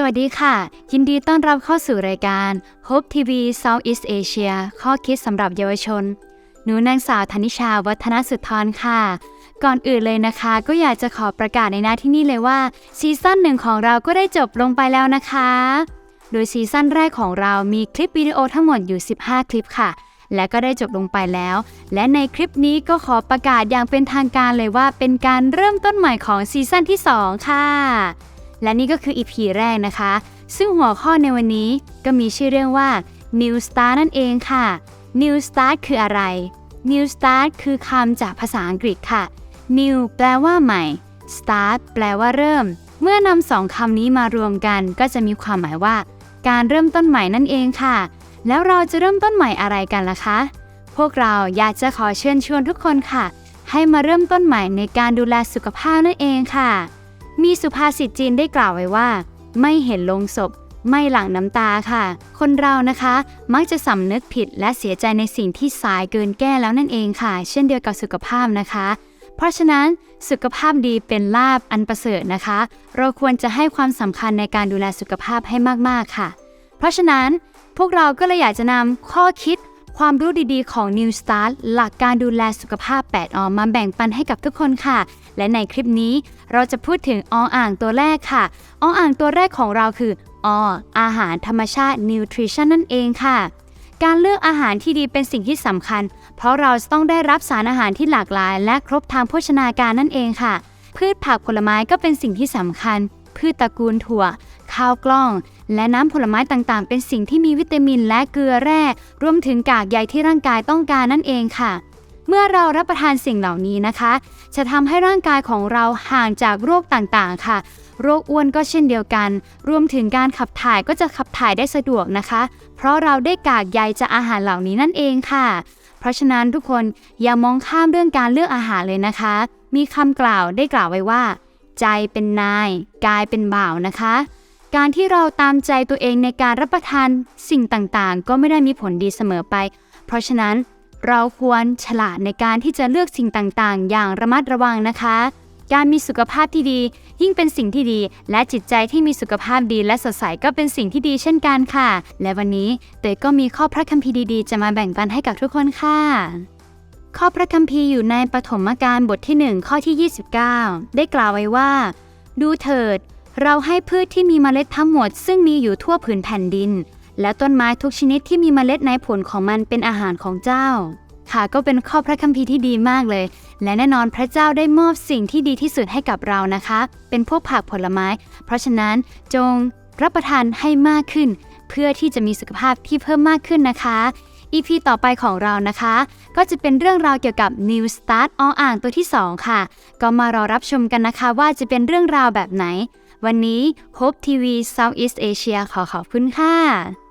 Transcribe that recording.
สวัสดีค่ะ ยินดีต้อนรับเข้าสู่รายการ Hope TV Southeast Asia ข้อคิดสำหรับเยาวชน หนูนางสาวธนิชาวัฒนสุธรค่ะ ก่อนอื่นเลยนะคะ ก็อยากจะขอประกาศในหน้าที่นี่เลยว่าซีซั่นหนึ่งของเราก็ได้จบลงไปแล้วนะคะ โดยซีซั่นแรกของเรามีคลิปวิดีโอทั้งหมดอยู่ 15 คลิปค่ะ และก็ได้จบลงไปแล้ว และในคลิปนี้ก็ขอประกาศอย่างเป็นทางการเลยว่าเป็นการเริ่มต้นใหม่ของซีซั่นที่ 2 ค่ะ และนี่ก็คือ EP แรกนะคะ ซึ่งหัวข้อในวันนี้ก็มีชื่อเรื่องว่า New Start นั่นเองค่ะ New Start คืออะไร New Start คือคำจากภาษาอังกฤษค่ะ New แปลว่าใหม่ Start แปลว่าเริ่ม เมื่อนำสองคำนี้มารวมกัน ก็จะมีความหมายว่า การเริ่มต้นใหม่นั่นเองค่ะ แล้วเราจะเริ่มต้นใหม่อะไรกันล่ะคะ พวกเราอยากจะขอเชิญชวนทุกคนค่ะ ให้มาเริ่มต้นใหม่ในการดูแลสุขภาพนั่นเองค่ะ มีสุภาษิตจีนได้กล่าวไว้ว่า ไม่เห็นลงศพ ไม่หลั่งน้ำตาค่ะ คนเรานะคะ มักจะสำนึกผิดและเสียใจในสิ่งที่สายเกินแก้แล้วนั่นเองค่ะ เช่นเดียวกับสุขภาพนะคะ เพราะฉะนั้นสุขภาพดีเป็นลาบอันประเสริฐนะคะ เราควรจะให้ความสำคัญในการดูแลสุขภาพให้มากๆค่ะ เพราะฉะนั้นพวกเราก็เลยอยากจะนำข้อคิด ความรู้ดีๆ ของ New Start หลักการดูแลสุขภาพ 8 ออมมาแบ่งปันให้กับทุกคนค่ะ และในคลิปนี้เราจะพูดถึงออ่างตัวแรกค่ะออ่างตัวแรกของเราคือออาหารธรรมชาติ Nutrition นั่นเองค่ะ การเลือกอาหารที่ดีเป็นสิ่งที่สำคัญ เพราะเราจะต้องได้รับสารอาหารที่หลากหลาย และครบทางโภชนาการนั่นเองค่ะ พืชผักผลไม้ก็เป็นสิ่งที่สำคัญ พืชตระกูลถั่ว ข้าวกล้อง และน้ำผลไม้ต่างๆ เป็นสิ่งที่มีวิตามินและเกลือแร่ รวมถึงกากใยที่ร่างกายต้องการนั่นเองค่ะ เมื่อเรารับประทานสิ่งเหล่านี้นะคะ จะทำให้ร่างกายของเราห่างจากโรคต่างๆ ค่ะ โรคอ้วนก็เช่นเดียวกัน รวมถึงการขับถ่ายก็จะขับถ่ายได้สะดวกนะคะ เพราะเราได้กากใยจากอาหารเหล่านี้นั่นเองค่ะ เพราะฉะนั้นทุกคนอย่ามองข้ามเรื่องการเลือกอาหารเลยนะคะ มีคำกล่าวได้กล่าวไว้ว่าใจเป็นนาย กายเป็นบ่าวนะคะ การที่เราตามใจตัวเองในการรับประทานสิ่งต่างๆ ก็ไม่ได้มีผลดีเสมอไป เพราะฉะนั้นเราควรฉลาดในการที่จะเลือกสิ่งต่างๆ อย่างระมัดระวังนะคะ การมีสุขภาพที่ดี ยิ่งเป็นสิ่งที่ดี และจิตใจที่มีสุขภาพดีและสดใสก็เป็นสิ่งที่ดีเช่นกันค่ะ และวันนี้เตยก็มีข้อพระคัมภีร์ดีๆ จะมาแบ่งปันให้กับทุกคนค่ะ ข้อพระคัมภีร์อยู่ในปฐมกาลบทที่ 1 ข้อที่ 29 ได้กล่าวไว้ว่า ดูเถิด เราให้พืชที่มีเมล็ดทั้งหมด ซึ่งมีอยู่ทั่วผืนแผ่นดิน และต้นไม้ทุกชนิดที่มีเมล็ดในผลของมันเป็นอาหารของเจ้า ค่ะก็เป็นข้อพระคัมภีร์ที่ดีมากเลย และแน่นอนพระเจ้าได้มอบสิ่งที่ดีที่สุดให้กับเรานะคะ เป็นพวกผักผลไม้ เพราะฉะนั้นจงรับประทานให้มากขึ้น เพื่อที่จะมีสุขภาพที่เพิ่มมากขึ้นนะคะ EP ต่อไปของเรานะคะ ก็จะเป็นเรื่องราวเกี่ยวกับ New Start ออ่างตัวที่ 2 ค่ะ ก็มารอรับชมกันนะคะว่าจะเป็นเรื่องราวแบบไหน วันนี้ฮบทีวี Southeast Asia ขอขอบคุณค่ะ